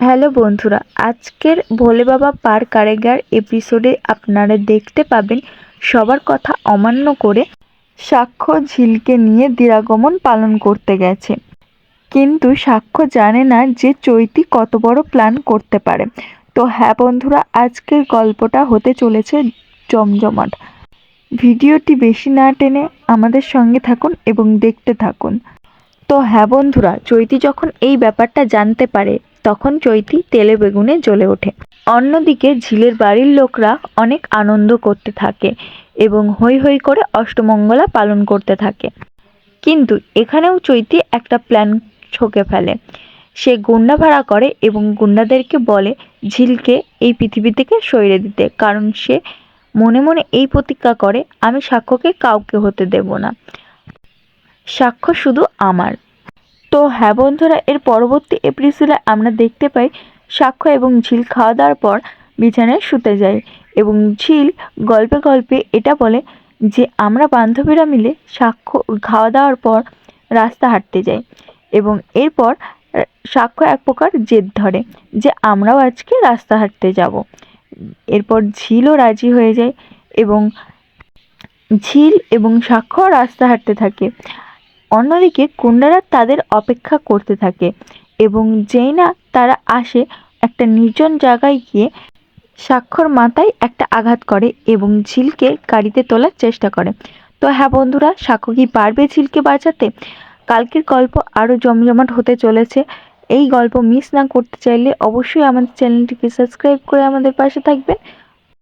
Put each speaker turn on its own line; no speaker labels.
Hello বন্ধুরা, আজকের ভোলে বাবা পার কারেগার এপিসোডে আপনারা দেখতে পাবেন সবার কথা অমান্য করে সাক্ষ্য ঝিলকে নিয়ে দিরাগমন পালন করতে গেছে। কিন্তু সাক্ষ্য জানে না যে চৈতি কত বড় প্ল্যান করতে পারে। তো হ্যাঁ বন্ধুরা, আজকের গল্পটা হতে চলেছে জমজমাট। ভিডিওটি বেশি না টেনে আমাদের সঙ্গে থাকুন এবং দেখতে থাকুন। তো হ্যাঁ বন্ধুরা, চৈতি যখন এই ব্যাপারটা জানতে পারে তখন চৈতি তেলে বেগুনে জ্বলে ওঠে। অন্যদিকে ঝিলের বাড়ির লোকরা অনেক আনন্দ করতে থাকে এবং হৈ হৈ করে অষ্টমঙ্গলা পালন করতে থাকে। কিন্তু এখানেও চৈতি একটা প্ল্যান ছকে ফেলে। সে গুন্ডা ভাড়া করে এবং গুন্ডাদেরকে বলে ঝিলকে এই পৃথিবী থেকে সরিয়ে দিতে, কারণ সে মনে মনে এই প্রতিজ্ঞা করে, আমি সাক্ষ্যকে কাউকে হতে দেব না। সাক্ষ্য শুধু আমার। তো হ্যাঁ বন্ধুরা, এর পরবর্তী এপিসোডে আমরা দেখতে পাই সাক্ষ্য এবং ঝিল খাওয়া দাওয়ার পর বিছানায় শুতে যায় এবং ঝিল গল্পে গল্পে এটা বলে যে আমরা বান্ধবীরা মিলে সাক্ষ্য খাওয়া দাওয়ার পর রাস্তা হাঁটতে যাই এবং এরপর সাক্ষ্য এক প্রকার জেদ ধরে যে আমরাও আজকে রাস্তা হাঁটতে যাব। এরপর ঝিলও রাজি হয়ে যায় এবং ঝিল এবং সাক্ষ্য রাস্তা হাঁটতে থাকে। অন্যদিকে গুন্ডারা তাদের অপেক্ষা করতে থাকে এবং যেই না তারা আসে একটা নির্জন জায়গায় গিয়ে সাক্ষর মাথায় একটা আঘাত করে এবং ঝিলকে গাড়িতে তোলার চেষ্টা করে। তো হ্যাঁ বন্ধুরা সাক্ষ্য কি পারবে ঝিলকে বাঁচাতে? কালকের গল্প আরও জমজমাট হতে চলেছে। এই গল্প মিস না করতে চাইলে অবশ্যই আমাদের চ্যানেলটিকে সাবস্ক্রাইব করে আমাদের পাশে থাকবেন।